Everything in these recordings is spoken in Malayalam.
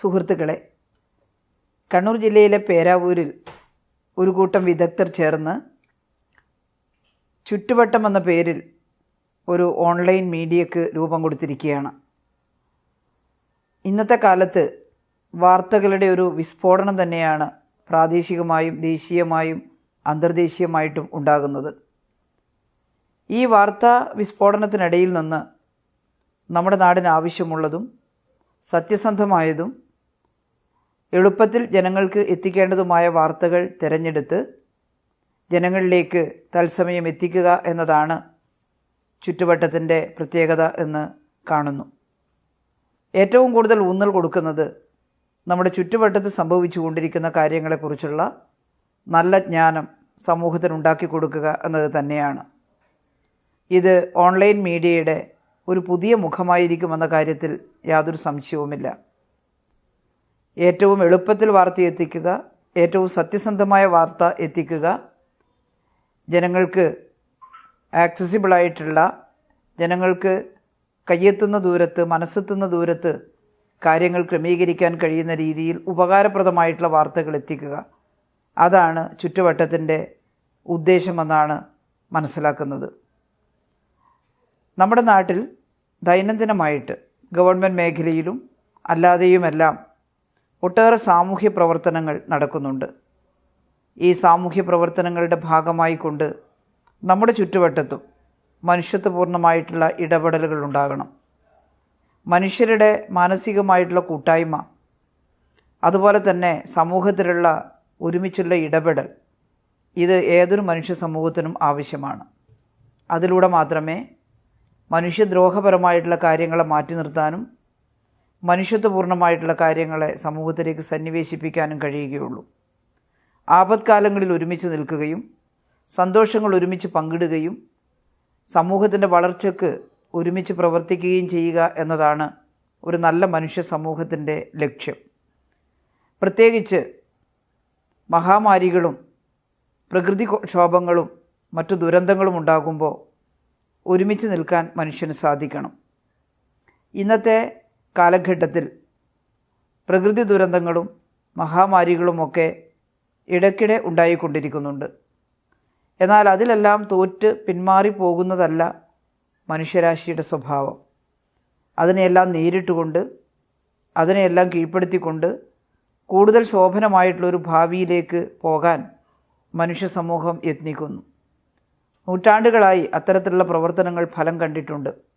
സുഹൃത്തുക്കളെ കണ്ണൂർ ജില്ലയിലെ പേരാവൂരിൽ ഒരു കൂട്ടം വിദഗ്ധർ ചേർന്ന് ചുറ്റുവട്ടം എന്ന പേരിൽ ഒരു ഓൺലൈൻ മീഡിയക്ക് രൂപം കൊടുത്തിരിക്കുകയാണ്. ഇന്നത്തെ കാലത്ത് വാർത്തകളുടെ ഒരു വിസ്ഫോടനം തന്നെയാണ് പ്രാദേശികമായും ദേശീയമായും അന്തർദേശീയമായിട്ടും ഉണ്ടാകുന്നത്. ഈ വാർത്താ വിസ്ഫോടനത്തിനിടയിൽ നിന്ന് നമ്മുടെ നാടിന് ആവശ്യമുള്ളതും സത്യസന്ധമായതും എളുപ്പത്തിൽ ജനങ്ങൾക്ക് എത്തിക്കേണ്ടതുമായ വാർത്തകൾ തിരഞ്ഞെടുത്ത് ജനങ്ങളിലേക്ക് തത്സമയം എത്തിക്കുക എന്നതാണ് ചുറ്റുവട്ടത്തിന്റെ പ്രത്യേകത എന്ന് കാണുന്നു. ഏറ്റവും കൂടുതൽ ഊന്നൽ കൊടുക്കുന്നത് നമ്മുടെ ചുറ്റുവട്ടത്ത് സംഭവിച്ചുകൊണ്ടിരിക്കുന്ന കാര്യങ്ങളെക്കുറിച്ചുള്ള നല്ല ജ്ഞാനം സമൂഹത്തിന് ഉണ്ടാക്കി കൊടുക്കുക എന്നത് തന്നെയാണ്. ഇത് ഓൺലൈൻ മീഡിയയുടെ ഒരു പുതിയ മുഖമായിരിക്കുമെന്ന കാര്യത്തിൽ യാതൊരു സംശയവുമില്ല. ഏറ്റവും എളുപ്പത്തിൽ വാർത്ത എത്തിക്കുക ഏറ്റവും സത്യസന്ധമായ വാർത്ത എത്തിക്കുക ജനങ്ങൾക്ക് ആക്സസിബിളായിട്ടുള്ള ജനങ്ങൾക്ക് കയ്യെത്തുന്ന ദൂരത്ത് മനസ്സെത്തുന്ന ദൂരത്ത് കാര്യങ്ങൾ ക്രമീകരിക്കാൻ കഴിയുന്ന രീതിയിൽ ഉപകാരപ്രദമായിട്ടുള്ള വാർത്തകൾ എത്തിക്കുക. അതാണ് ചുറ്റുവട്ടത്തിന്റെ ഉദ്ദേശമെന്നാണ് മനസ്സിലാക്കുന്നത്. നമ്മുടെ നാട്ടിൽ ദൈനംദിനമായിട്ട് ഗവൺമെന്റ് മേഖലയിലും അല്ലാതെയുമെല്ലാം ഒട്ടേറെ സാമൂഹ്യ പ്രവർത്തനങ്ങൾ നടക്കുന്നുണ്ട്. ഈ സാമൂഹ്യ പ്രവർത്തനങ്ങളുടെ ഭാഗമായി കൊണ്ട് നമ്മുടെ ചുറ്റുവട്ടത്തും മനുഷ്യത്വപൂർണമായിട്ടുള്ള ഇടപെടലുകൾ ഉണ്ടാകണം. മനുഷ്യരുടെ മാനസികമായിട്ടുള്ള കൂട്ടായ്മ അതുപോലെ തന്നെ സമൂഹത്തിലുള്ള ഒരുമിച്ചുള്ള ഇടപെടൽ ഇത് ഏതൊരു മനുഷ്യ സമൂഹത്തിനും ആവശ്യമാണ്. അതിലൂടെ മാത്രമേ മനുഷ്യദ്രോഹപരമായിട്ടുള്ള കാര്യങ്ങളെ മാറ്റി നിർത്താനും മനുഷ്യത്വപൂർണമായിട്ടുള്ള കാര്യങ്ങളെ സമൂഹത്തിലേക്ക് സന്നിവേശിപ്പിക്കാനും കഴിയുകയുള്ളൂ. ആപത്കാലങ്ങളിൽ ഒരുമിച്ച് നിൽക്കുകയും സന്തോഷങ്ങൾ ഒരുമിച്ച് പങ്കിടുകയും സമൂഹത്തിന്റെ വളർച്ചയ്ക്ക് ഒരുമിച്ച് പ്രവർത്തിക്കുകയും ചെയ്യുക എന്നതാണ് ഒരു നല്ല മനുഷ്യ സമൂഹത്തിന്റെ ലക്ഷ്യം. പ്രത്യേകിച്ച് മഹാമാരികളും പ്രകൃതി ക്ഷോഭങ്ങളും മറ്റു ദുരന്തങ്ങളും ഉണ്ടാകുമ്പോൾ ഒരുമിച്ച് നിൽക്കാൻ മനുഷ്യന് സാധിക്കണം. ഇന്നത്തെ കാലഘട്ടത്തിൽ പ്രകൃതി ദുരന്തങ്ങളും മഹാമാരികളുമൊക്കെ ഇടയ്ക്കിടെ ഉണ്ടായിക്കൊണ്ടിരിക്കുന്നുണ്ട്. എന്നാൽ അതിലെല്ലാം തോറ്റ് പിന്മാറി പോകുന്നതല്ല മനുഷ്യരാശിയുടെ സ്വഭാവം. അതിനെയെല്ലാം നേരിട്ടുകൊണ്ട് അതിനെയെല്ലാം കീഴ്പ്പെടുത്തിക്കൊണ്ട് കൂടുതൽ ശോഭനമായിട്ടുള്ളൊരു ഭാവിയിലേക്ക് പോകാൻ മനുഷ്യ സമൂഹം യത്നിക്കുന്നു. നൂറ്റാണ്ടുകളായി അത്തരത്തിലുള്ള പ്രവർത്തനങ്ങൾ ഫലം കണ്ടിട്ടുണ്ട്.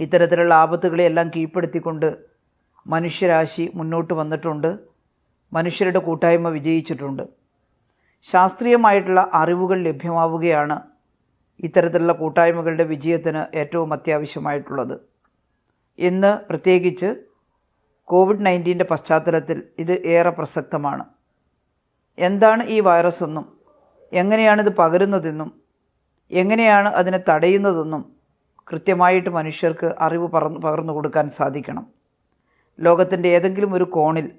ഇത്തരത്തിലുള്ള ആപത്തുകളെയെല്ലാം കീഴ്പ്പെടുത്തിക്കൊണ്ട് മനുഷ്യരാശി മുന്നോട്ട് വന്നിട്ടുണ്ട്. മനുഷ്യരുടെ കൂട്ടായ്മ വിജയിച്ചിട്ടുണ്ട്. ശാസ്ത്രീയമായിട്ടുള്ള അറിവുകൾ ലഭ്യമാവുകയാണ് ഇത്തരത്തിലുള്ള കൂട്ടായ്മകളുടെ വിജയത്തിന് ഏറ്റവും അത്യാവശ്യമായിട്ടുള്ളത്. ഇന്ന് പ്രത്യേകിച്ച് കോവിഡ് നയന്റീന്റെ പശ്ചാത്തലത്തിൽ ഇത് ഏറെ പ്രസക്തമാണ്. എന്താണ് ഈ വൈറസ് എന്നും എങ്ങനെയാണിത് പകരുന്നതെന്നും എങ്ങനെയാണ് അതിനെ തടയുന്നതെന്നും കൃത്യമായിട്ട് മനുഷ്യർക്ക് അറിവ് പറന്ന് പകർന്നു കൊടുക്കാൻ സാധിക്കണം. ലോകത്തിന്റെ ഏതെങ്കിലും ഒരു കോണിൽ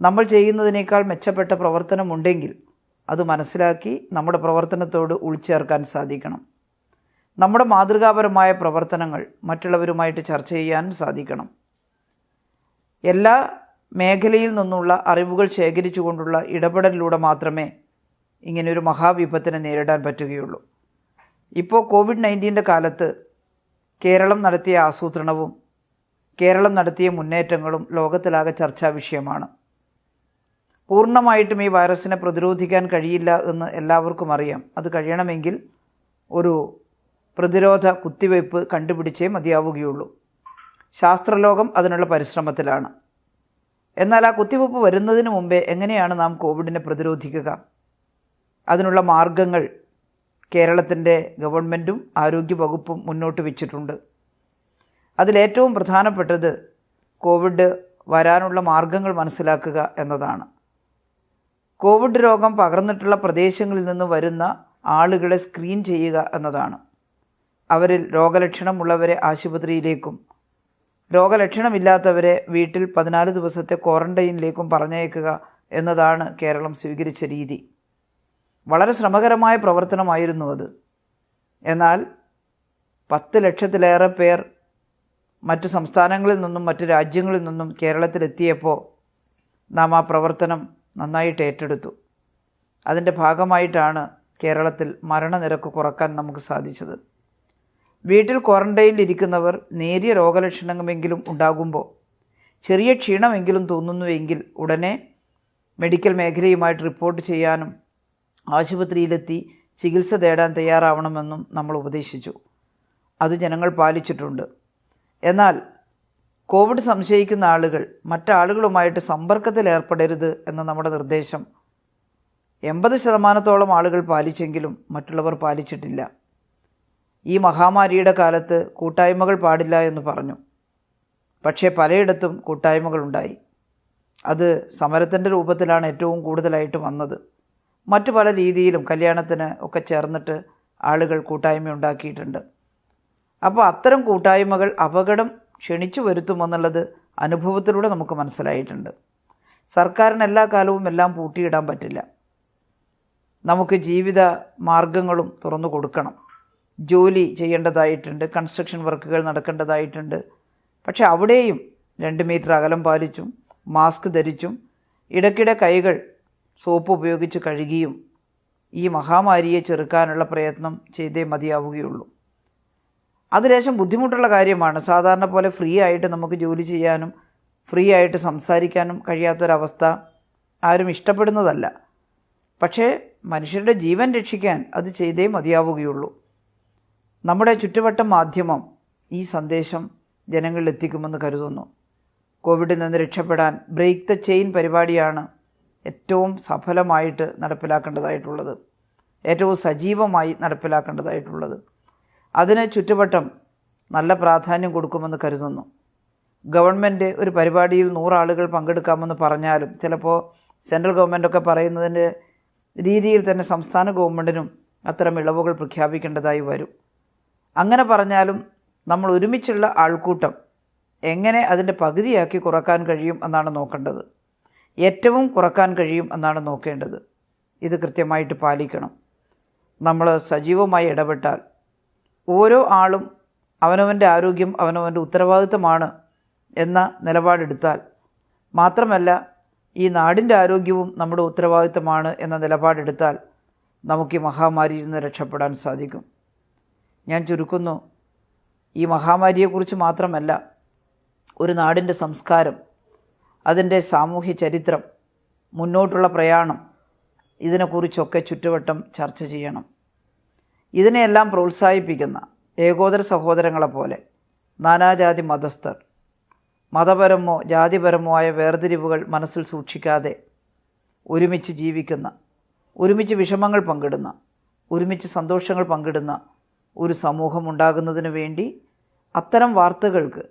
നമ്മൾ ചെയ്യുന്നതിനേക്കാൾ മെച്ചപ്പെട്ട പ്രവർത്തനമുണ്ടെങ്കിൽ അത് മനസ്സിലാക്കി നമ്മുടെ പ്രവർത്തനത്തോട് ഉൾച്ചേർക്കാൻ സാധിക്കണം. നമ്മുടെ മാതൃകാപരമായ പ്രവർത്തനങ്ങൾ മറ്റുള്ളവരുമായിട്ട് ചർച്ച ചെയ്യാൻ സാധിക്കണം. എല്ലാ മേഖലയിൽ നിന്നുള്ള അറിവുകൾ ശേഖരിച്ചുകൊണ്ടുള്ള ഇടപെടലിലൂടെ മാത്രമേ ഇങ്ങനെയൊരു മഹാവിപത്തിനെ നേരിടാൻ പറ്റുകയുള്ളൂ. ഇപ്പോൾ കോവിഡ് നയന്റീന്റെ കാലത്ത് കേരളം നടത്തിയ ആസൂത്രണവും കേരളം നടത്തിയ മുന്നേറ്റങ്ങളും ലോകത്തിലാകെ ചർച്ചാ വിഷയമാണ്. പൂർണമായിട്ടും ഈ വൈറസിനെ പ്രതിരോധിക്കാൻ കഴിയില്ല എന്ന് എല്ലാവർക്കും അറിയാം. അത് കഴിയണമെങ്കിൽ ഒരു പ്രതിരോധ കുത്തിവയ്പ്പ് കണ്ടുപിടിച്ചേ മതിയാവുകയുള്ളൂ. ശാസ്ത്രലോകം അതിനുള്ള പരിശ്രമത്തിലാണ്. എന്നാൽ ആ കുത്തിവയ്പ്പ് വരുന്നതിന് മുമ്പേ എങ്ങനെയാണ് നാം കോവിഡിനെ പ്രതിരോധിക്കുക? അതിനുള്ള മാർഗങ്ങൾ കേരളത്തിന്റെ ഗവൺമെന്റും ആരോഗ്യവകുപ്പും മുന്നോട്ട് വെച്ചിട്ടുണ്ട്. അതിലേറ്റവും പ്രധാനപ്പെട്ടത് കോവിഡ് വരാനുള്ള മാർഗങ്ങൾ മനസ്സിലാക്കുക എന്നതാണ്. കോവിഡ് രോഗം പകർന്നിട്ടുള്ള പ്രദേശങ്ങളിൽ നിന്ന് വരുന്ന ആളുകളെ സ്ക്രീൻ ചെയ്യുക എന്നതാണ്. അവരിൽ രോഗലക്ഷണമുള്ളവരെ ആശുപത്രിയിലേക്കും രോഗലക്ഷണമില്ലാത്തവരെ വീട്ടിൽ പതിനാല് ദിവസത്തെ ക്വാറന്റൈനിലേക്കും പറഞ്ഞയക്കുക എന്നതാണ് കേരളം സ്വീകരിച്ച രീതി. വളരെ ശ്രമകരമായ പ്രവർത്തനമായിരുന്നു അത്. എന്നാൽ പത്ത് ലക്ഷത്തിലേറെ പേർ മറ്റ് സംസ്ഥാനങ്ങളിൽ നിന്നും മറ്റ് രാജ്യങ്ങളിൽ നിന്നും കേരളത്തിലെത്തിയപ്പോൾ നാം ആ പ്രവർത്തനം നന്നായിട്ട് ഏറ്റെടുത്തു. അതിന്റെ ഭാഗമായിട്ടാണ് കേരളത്തിൽ മരണനിരക്ക് കുറയ്ക്കാൻ നമുക്ക് സാധിച്ചത്. വീട്ടിൽ ക്വാറന്റൈനിലിരിക്കുന്നവർ നേരിയ രോഗലക്ഷണമെങ്കിലും ഉണ്ടാകുമ്പോൾ ചെറിയ ക്ഷീണമെങ്കിലും തോന്നുന്നുവെങ്കിൽ ഉടനെ മെഡിക്കൽ മേഖലയുമായിട്ട് റിപ്പോർട്ട് ചെയ്യാനും ആശുപത്രിയിലെത്തി ചികിത്സ തേടാൻ തയ്യാറാവണമെന്നും നമ്മൾ ഉപദേശിച്ചു. അത് ജനങ്ങൾ പാലിച്ചിട്ടുണ്ട്. എന്നാൽ കോവിഡ് സംശയിക്കുന്ന ആളുകൾ മറ്റാളുകളുമായിട്ട് സമ്പർക്കത്തിൽ ഏർപ്പെടരുത് എന്ന നമ്മുടെ നിർദ്ദേശം. എൺപത് ശതമാനത്തോളം ആളുകൾ പാലിച്ചെങ്കിലും മറ്റുള്ളവർ പാലിച്ചിട്ടില്ല. ഈ മഹാമാരിയുടെ കാലത്ത് കൂട്ടായ്മകൾ പാടില്ല എന്ന് പറഞ്ഞു. പക്ഷേ പലയിടത്തും കൂട്ടായ്മകളുണ്ടായി. അത് സമരത്തിന്റെ രൂപത്തിലാണ് ഏറ്റവും കൂടുതലായിട്ട് വന്നത്. മറ്റു പല രീതിയിലും കല്യാണത്തിന് ഒക്കെ ചേർന്നിട്ട് ആളുകൾ കൂട്ടായ്മ ഉണ്ടാക്കിയിട്ടുണ്ട്. അപ്പോൾ അത്തരം കൂട്ടായ്മകൾ അപകടം ക്ഷണിച്ചു വരുത്തുമെന്നുള്ളത് അനുഭവത്തിലൂടെ നമുക്ക് മനസ്സിലായിട്ടുണ്ട്. സർക്കാരിന് എല്ലാ കാലവും എല്ലാം പൂട്ടിയിടാൻ പറ്റില്ല. നമുക്ക് ജീവിത മാർഗങ്ങളും തുറന്നു കൊടുക്കണം. ജോലി ചെയ്യേണ്ടതായിട്ടുണ്ട് കൺസ്ട്രക്ഷൻ വർക്കുകൾ നടക്കേണ്ടതായിട്ടുണ്ട്. പക്ഷെ അവിടെയും രണ്ട് മീറ്റർ അകലം പാലിച്ചും മാസ്ക് ധരിച്ചും ഇടയ്ക്കിടെ കൈകൾ സോപ്പ് ഉപയോഗിച്ച് കഴുകിയും ഈ മഹാമാരിയെ ചെറുക്കാനുള്ള പ്രയത്നം ചെയ്തേ മതിയാവുകയുള്ളൂ. അത് ലേശം ബുദ്ധിമുട്ടുള്ള കാര്യമാണ് സാധാരണ പോലെ ഫ്രീ ആയിട്ട് നമുക്ക് ജോലി ചെയ്യാനും ഫ്രീ ആയിട്ട് സംസാരിക്കാനും കഴിയാത്തൊരവസ്ഥ ആരും ഇഷ്ടപ്പെടുന്നതല്ല. പക്ഷേ മനുഷ്യരുടെ ജീവൻ രക്ഷിക്കാൻ അത് ചെയ്തേ മതിയാവുകയുള്ളൂ. നമ്മുടെ ചുറ്റുവട്ടം മാധ്യമം ഈ സന്ദേശം ജനങ്ങളിൽ എത്തിക്കുമെന്ന് കരുതുന്നു. കോവിഡിൽ നിന്ന് രക്ഷപ്പെടാൻ ബ്രേക്ക് ദ ചെയിൻ പരിപാടിയാണ് ഏറ്റവും സഫലമായിട്ട് നടപ്പിലാക്കേണ്ടതായിട്ടുള്ളത് ഏറ്റവും സജീവമായി നടപ്പിലാക്കേണ്ടതായിട്ടുള്ളത്. അതിന് ചുറ്റുവട്ടം നല്ല പ്രാധാന്യം കൊടുക്കുമെന്ന് കരുതുന്നു. ഗവൺമെന്റ് ഒരു പരിപാടിയിൽ നൂറാളുകൾ പങ്കെടുക്കാമെന്ന് പറഞ്ഞാലും ചിലപ്പോൾ സെൻട്രൽ ഗവൺമെന്റൊക്കെ പറയുന്നതിന്റെ രീതിയിൽ തന്നെ സംസ്ഥാന ഗവൺമെന്റിനും അത്തരം ഇളവുകൾ പ്രഖ്യാപിക്കേണ്ടതായി വരും. അങ്ങനെ പറഞ്ഞാലും നമ്മൾ ഒരുമിച്ചുള്ള ആൾക്കൂട്ടം എങ്ങനെ അതിന്റെ പകുതിയാക്കി കുറയ്ക്കാൻ കഴിയും എന്നാണ് നോക്കേണ്ടത്. ഏറ്റവും കുറയ്ക്കാൻ കഴിയും എന്നാണ് നോക്കേണ്ടത്. ഇത് കൃത്യമായിട്ട് പാലിക്കണം. നമ്മൾ സജീവമായി ഇടപെട്ടാൽ ഓരോ ആളും അവനവന്റെ ആരോഗ്യം അവനവന്റെ ഉത്തരവാദിത്തമാണ് എന്ന നിലപാടെടുത്താൽ മാത്രമല്ല ഈ നാടിന്റെ ആരോഗ്യവും നമ്മുടെ ഉത്തരവാദിത്തമാണ് എന്ന നിലപാടെടുത്താൽ നമുക്ക് ഈ മഹാമാരിയിൽ നിന്ന് രക്ഷപ്പെടാൻ സാധിക്കും. ഞാൻ ചുരുക്കുന്നു ഈ മഹാമാരിയെക്കുറിച്ച് മാത്രമല്ല ഒരു നാടിന്റെ സംസ്കാരം അതിന്റെ സാമൂഹ്യ ചരിത്രം മുന്നോട്ടുള്ള പ്രയാണം ഇതിനെക്കുറിച്ചൊക്കെ ചുറ്റുവട്ടം ചർച്ച ചെയ്യണം. ഇതിനെയെല്ലാം പ്രോത്സാഹിപ്പിക്കുന്ന ഏകോദര സഹോദരങ്ങളെപ്പോലെ നാനാജാതി മതസ്ഥർ മതപരമോ ജാതിപരമോ ആയ വേർതിരിവുകൾ മനസ്സിൽ സൂക്ഷിക്കാതെ ഒരുമിച്ച് ജീവിക്കുന്ന ഒരുമിച്ച് വിഷമങ്ങൾ പങ്കിടുന്ന ഒരുമിച്ച് സന്തോഷങ്ങൾ പങ്കിടുന്ന ഒരു സമൂഹം ഉണ്ടാകുന്നതിന് വേണ്ടി അത്തരം വാർത്തകൾക്ക്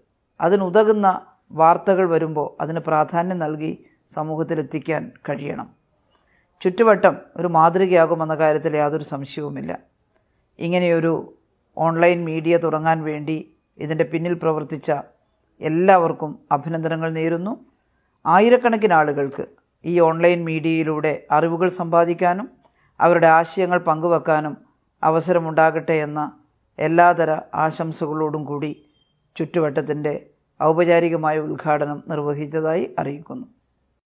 അതിനുതകുന്ന വാർത്തകൾ വരുമ്പോൾ അതിന് പ്രാധാന്യം നൽകി സമൂഹത്തിലെത്തിക്കാൻ കഴിയണം. ചുറ്റുവട്ടം ഒരു മാതൃകയാകുമെന്ന കാര്യത്തിൽ യാതൊരു സംശയവുമില്ല. ഇങ്ങനെയൊരു ഓൺലൈൻ മീഡിയ തുടങ്ങാൻ വേണ്ടി ഇതിന്റെ പിന്നിൽ പ്രവർത്തിച്ച എല്ലാവർക്കും അഭിനന്ദനങ്ങൾ നേരുന്നു. ആയിരക്കണക്കിന് ആളുകൾക്ക് ഈ ഓൺലൈൻ മീഡിയയിലൂടെ അറിവുകൾ സമ്പാദിക്കാനും അവരുടെ ആശയങ്ങൾ പങ്കുവെക്കാനും അവസരമുണ്ടാകട്ടെ എന്ന എല്ലാതര ആശംസകളോടും കൂടി ചുറ്റുവട്ടത്തിന്റെ ഔപചാരികമായ ഉദ്ഘാടനം നിർവഹിച്ചതായി അറിയിക്കുന്നു